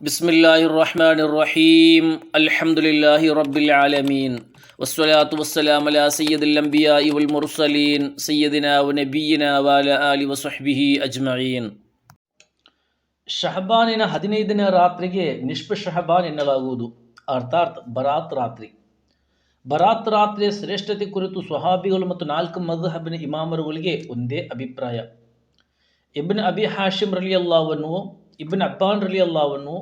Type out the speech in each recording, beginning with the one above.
بسم الله الرحمن الرحيم الحمد لله رب العالمين والصلاة والسلام على سيد الأنبياء والمرسلين سيدنا ونبينا وعلى آله وصحبه أجمعين ಶಹಬಾನಿನ ಹದಿನೈದನೇ ರಾತ್ರಿಗೆ ನಿಷ್ಪ ಶಹಬಾನ್ ಎನ್ನಲಾಗುವುದು ಅರ್ಥಾತ್ ಬರಾತ್ ರಾತ್ರಿ ಬರಾತ್ ರಾತ್ರಿಯ ಶ್ರೇಷ್ಠತೆ ಕುರಿತು ಸ್ವಹಾಬಿಗಳು ಮತ್ತು ನಾಲ್ಕು ಮದ್ಹಬಿನ ಇಮಾಮರುಗಳಿಗೆ ಒಂದೇ ಅಭಿಪ್ರಾಯ. ಇಬ್ನ್ ಅಬಿ ಹಾಶಿಮ್ ರಲಿ ಅಲ್ಲಾವನ್ನು ಇಬ್ನ್ ಅಬ್ಬಾನ್ ರಲಿ ಅಲ್ಲಾವನ್ನು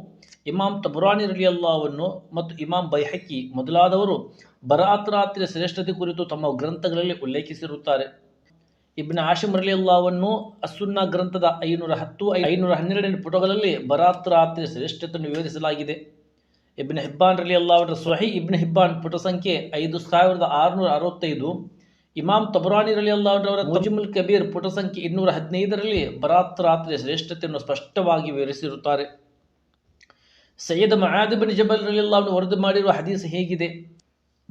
ಇಮಾಮ್ ತಬುರಾನಿ ರಲಿ ಅಲ್ಲಾವನ್ನು ಮತ್ತು ಇಮಾಮ್ ಬೈಹಕಿ ಮೊದಲಾದವರು ಬರಾತ್ ರಾತ್ರಿಯ ಶ್ರೇಷ್ಠತೆ ಕುರಿತು ತಮ್ಮ ಗ್ರಂಥಗಳಲ್ಲಿ ಉಲ್ಲೇಖಿಸಿರುತ್ತಾರೆ. ಇಬ್ಬನ ಆಶಿಮ್ ರಲಿ ಅಲ್ಲಾವನ್ನು ಅಸುನ್ನ ಗ್ರಂಥದ ಐನೂರ ಹತ್ತು, ಐನೂರ ಹನ್ನೆರಡನೇ ಪುಟಗಳಲ್ಲಿ ಬರಾತ್ ರಾತ್ರಿಯ ಶ್ರೇಷ್ಠತೆಯನ್ನು ವಿವರಿಸಲಾಗಿದೆ. ಇಬ್ನ್ ಹಿಬ್ಬಾನ್ ರಲಿ ಅಲ್ಲಾವರ ಸ್ವಹಿ ಇಬ್ನ ಹಿಬ್ಬಾನ್ ಪುಟ ಸಂಖ್ಯೆ ಐದು ಸಾವಿರದ ಆರುನೂರ ಅರವತ್ತೈದು. ಇಮಾಮ್ ತಬರಾನಿ ರಲಿ ಮುಜಿಮುಲ್ ಕಬೀರ್ ಪುಟ ಸಂಖ್ಯೆ ಇನ್ನೂರ ಹದಿನೈದರಲ್ಲಿ ಬರಾತ್ ರಾತ್ರಿಯ ಶ್ರೇಷ್ಠತೆಯನ್ನು ಸ್ಪಷ್ಟವಾಗಿ ವಿವರಿಸಿರುತ್ತಾರೆ. ಸೈಯದ್ ಮಹಾದಿಬಿನ್ ಜಬಲ್ ರಲಿ ಅಲ್ಲಾವನ್ನು ವರದಿ ಮಾಡಿರುವ ಹದೀಸ್ ಹೇಗಿದೆ.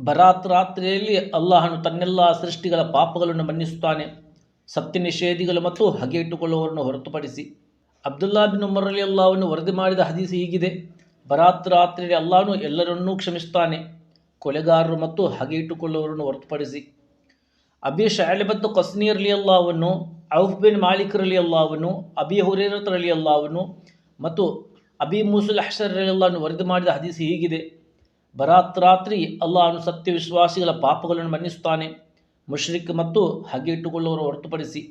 ಬರಾತ್ ರಾತ್ರಿಯಲ್ಲಿ ಅಲ್ಲಾಹನು ತನ್ನೆಲ್ಲ ಸೃಷ್ಟಿಗಳ ಪಾಪಗಳನ್ನು ಮನ್ನಿಸುತ್ತಾನೆ. ಸತ್ಯ ನಿಷೇಧಿಗಳು ಮತ್ತು ಹಗೆ ಇಟ್ಟುಕೊಳ್ಳುವವರನ್ನು ಹೊರತುಪಡಿಸಿ. ಅಬ್ದುಲ್ಲಾ ಬಿನ್ ಉಮರ್ ಅಲಿ ಅಲ್ಲಾವನ್ನು ವರದಿ ಮಾಡಿದ ಹದೀಸ್ ಹೀಗಿದೆ. ಬರಾತ್ ರಾತ್ರಿಯಲ್ಲಿ ಅಲ್ಲಾಹನು ಎಲ್ಲರನ್ನೂ ಕ್ಷಮಿಸುತ್ತಾನೆ ಕೊಲೆಗಾರರು ಮತ್ತು ಹಗೆ ಇಟ್ಟುಕೊಳ್ಳುವವರನ್ನು ಹೊರತುಪಡಿಸಿ. ಅಬಿ ಶಾಲೆ ಮತ್ತು ಇರಲಿ ಅಲಿ ಅಲ್ಲಾವನ್ನು ಔಫ್ ಬಿನ್ ಮಾಲಿಕ್ ರಲಿ ಅಲ್ಲಾವನ್ನು ಅಬಿ ಹುರೇರತ್ ರಲಿ ಅಲ್ಲಾವನ್ನು ಮತ್ತು ಅಬಿ ಮೂಸುಲ್ ಅಹ್ಸರಲ್ಲಾನು ವರದಿ ಮಾಡಿದ ಹದೀಸ್ ಹೀಗಿದೆ. ಬರಾತ್ ರಾತ್ರಿ ಅಲ್ಲಾಹನು ಸತ್ಯ ವಿಶ್ವಾಸಿಗಳ ಪಾಪಗಳನ್ನು ಮನ್ನಿಸುತ್ತಾನೆ. ಮುಷ್ರಿಕ್ ಮತ್ತು ಹಗೆ ಇಟ್ಟುಕೊಳ್ಳುವವರು ಹೊರತುಪಡಿಸಿ.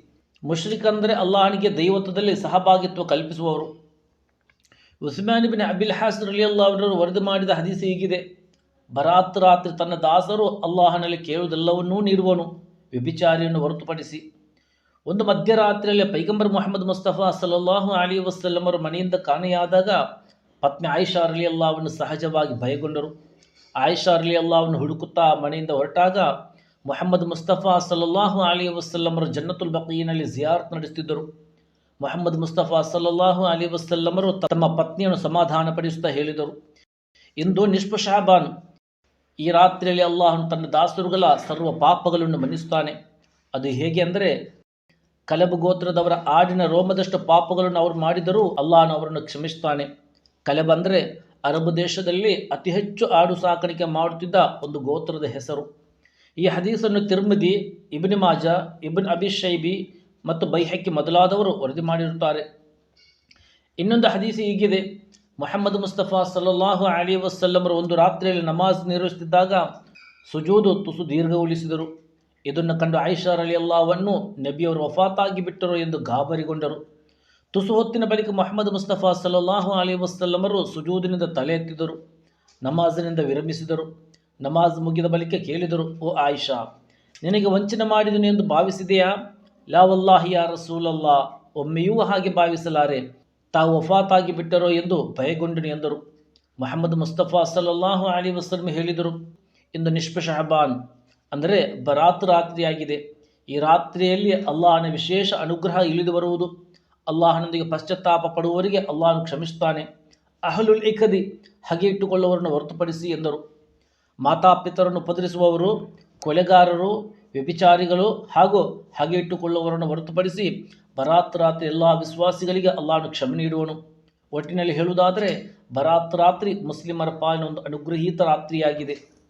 ಮುಷ್ರಿಕ್ ಅಂದರೆ ಅಲ್ಲಾಹನಿಗೆ ದೈವತ್ವದಲ್ಲಿ ಸಹಭಾಗಿತ್ವ ಕಲ್ಪಿಸುವವರು. ಉಸ್ಮಾನ್ ಬಿನ್ ಅಬಿಲ್ ಹಾಸರ್ ಅಲಿ ಅವರು ವರದಿ ಮಾಡಿದ ಹದೀಸ್ ಹೀಗಿದೆ. ಬರಾತ್ ರಾತ್ರಿ ತನ್ನ ದಾಸರು ಅಲ್ಲಾಹನಲ್ಲಿ ಕೇಳುವುದೆಲ್ಲವನ್ನೂ ನೀಡುವನು, ವ್ಯಭಿಚಾರಿಯನ್ನು ಹೊರತುಪಡಿಸಿ. ಒಂದು ಮಧ್ಯರಾತ್ರಿಯಲ್ಲಿ ಪೈಗಂಬರ್ ಮೊಹಮ್ಮದ್ ಮುಸ್ತಫಾ ಸಲಲ್ಲಾಹು ಅಲಿ ವಸಲ್ಲಮರು ಮನೆಯಿಂದ ಕಾಣೆಯಾದಾಗ ಪತ್ನಿ ಆಯಿಷಾ ಅಲಿ ಅಲ್ಲಾವನ್ನು ಸಹಜವಾಗಿ ಭಯಗೊಂಡರು. ಆಯಿಷಾ ಅಲಿ ಅಲ್ಲಾವನ್ನು ಹುಡುಕುತ್ತಾ ಮನೆಯಿಂದ ಹೊರಟಾಗ ಮೊಹಮ್ಮದ್ ಮುಸ್ತಫಾ ಸಲಲ್ಲಾಹು ಅಲಿ ವಸಲ್ಲಮರು ಜನ್ನತುಲ್ ಬಕೀನಲ್ಲಿ ಜಿಯಾರತ್ ನಡೆಸುತ್ತಿದ್ದರು. ಮೊಹಮ್ಮದ್ ಮುಸ್ತಫಾ ಸಲ್ಲಾಹು ಅಲಿ ವಸಲ್ಲಮರು ತಮ್ಮ ಪತ್ನಿಯನ್ನು ಸಮಾಧಾನಪಡಿಸುತ್ತಾ ಹೇಳಿದರು. ಇಂದು ನಿಷ್ಪ ಶಹಬಾನ್ ಈ ರಾತ್ರಿಯಲ್ಲಿ ಅಲ್ಲಾಹನು ತನ್ನ ದಾಸರುಗಳ ಸರ್ವ ಪಾಪಗಳನ್ನು ಮನ್ನಿಸುತ್ತಾನೆ. ಅದು ಹೇಗೆ ಅಂದರೆ, ಕಲಬು ಗೋತ್ರದವರ ಆಡಿನ ರೋಮದಷ್ಟು ಪಾಪಗಳನ್ನು ಅವರು ಮಾಡಿದರೂ ಅಲ್ಲಾಹನು ಅವರನ್ನು ಕ್ಷಮಿಸುತ್ತಾನೆ. ಕಲೆಬ್ ಅಂದರೆ ಅರಬ್ ದೇಶದಲ್ಲಿ ಅತಿ ಹೆಚ್ಚು ಆಡು ಸಾಕಾಣಿಕೆ ಮಾಡುತ್ತಿದ್ದ ಒಂದು ಗೋತ್ರದ ಹೆಸರು. ಈ ಹದೀಸನ್ನು ತಿರುಮದಿ, ಇಬ್ನ್ ಮಾಜಾ, ಇಬ್ನ್ ಅಬಿ ಶೈಬಿ ಮತ್ತು ಬೈಹಕ್ಕಿ ಮೊದಲಾದವರು ವರದಿ ಮಾಡಿರುತ್ತಾರೆ. ಇನ್ನೊಂದು ಹದೀಸ ಹೀಗಿದೆ. ಮೊಹಮ್ಮದ್ ಮುಸ್ತಫಾ ಸಲ್ಲಲ್ಲಾಹು ಅಲಿ ವಸಲ್ಲಮರು ಒಂದು ರಾತ್ರಿಯಲ್ಲಿ ನಮಾಜ್ ನಿರ್ವಹಿಸುತ್ತಿದ್ದಾಗ ಸುಜೂದು, ತುಸು ದೀರ್ಘಗೊಳಿಸಿದರು. ಇದನ್ನು ಕಂಡು ಆಯಿಷಾರ್ ಅಲಿ ಅಲ್ಲಾವನ್ನು ನಬಿಯವರು ವಫಾತಾಗಿ ಬಿಟ್ಟರು ಎಂದು ಗಾಬರಿಗೊಂಡರು. ತುಸು ಹೊತ್ತಿನ ಬಳಿಕ ಮೊಹಮ್ಮದ್ ಮುಸ್ತಫಾ ಸಲ್ಲಲ್ಲಾಹು ಅಲಿ ವಸಲ್ಲಮರು ಸುಜೂದಿನಿಂದ ತಲೆ ಎತ್ತಿದರು. ನಮಾಜಿನಿಂದ ವಿರಮಿಸಿದರು. ನಮಾಜ್ ಮುಗಿದ ಬಳಿಕ ಕೇಳಿದರು, ಓ ಆಯಿಷಾ, ನಿನಗೆ ವಂಚನೆ ಮಾಡಿದನು ಎಂದು ಭಾವಿಸಿದೆಯಾ? ಲಾವಲ್ಲಾಹಿ ಯಾ ರಸೂಲಲ್ಲಾ ಒಮ್ಮೆಯೂ ಹಾಗೆ ಭಾವಿಸಲಾರೆ. ತಾವು ವಫಾತಾಗಿ ಬಿಟ್ಟರೋ ಎಂದು ಭಯಗೊಂಡನು ಎಂದರು. ಮೊಹಮ್ಮದ್ ಮುಸ್ತಫಾ ಸಲ್ಲಲ್ಲಾಹು ಅಲಿ ವಸಲ್ಮ ಹೇಳಿದರು. ಇಂದು ನಿಷ್ಪ ಶಹಬಾನ್. ಅಂದರೆ ಬರಾತ್ ರಾತ್ರಿಯಾಗಿದೆ. ಈ ರಾತ್ರಿಯಲ್ಲಿ ಅಲ್ಲಾಹನ ವಿಶೇಷ ಅನುಗ್ರಹ ಇಳಿದು ಬರುವುದು. ಅಲ್ಲಾಹನೊಂದಿಗೆ ಪಶ್ಚಾತ್ತಾಪ ಪಡುವವರಿಗೆ ಅಲ್ಲಾಹನು ಕ್ಷಮಿಸುತ್ತಾನೆ ಅಹಲುಲ್ ಇಖದಿ ಹಗೆ ಇಟ್ಟುಕೊಳ್ಳುವವರನ್ನು ಹೊರತುಪಡಿಸಿ ಎಂದರು. ಮಾತಾಪಿತರನ್ನು ಪದರಿಸುವವರು, ಕೊಲೆಗಾರರು ವ್ಯಭಿಚಾರಿಗಳು ಹಾಗೂ ಹಾಗೆ ಇಟ್ಟುಕೊಳ್ಳುವವರನ್ನು ಹೊರತುಪಡಿಸಿ ಬರಾತ್ ರಾತ್ರಿ ಎಲ್ಲ ವಿಶ್ವಾಸಿಗಳಿಗೆ ಅಲ್ಲಾನು ಕ್ಷಮೆ ನೀಡುವನು. ಒಟ್ಟಿನಲ್ಲಿ ಹೇಳುವುದಾದರೆ, ಬರಾತ್ ರಾತ್ರಿ ಮುಸ್ಲಿಮರ ಪಾಲಿನ ಒಂದು ಅನುಗ್ರಹೀತ ರಾತ್ರಿಯಾಗಿದೆ.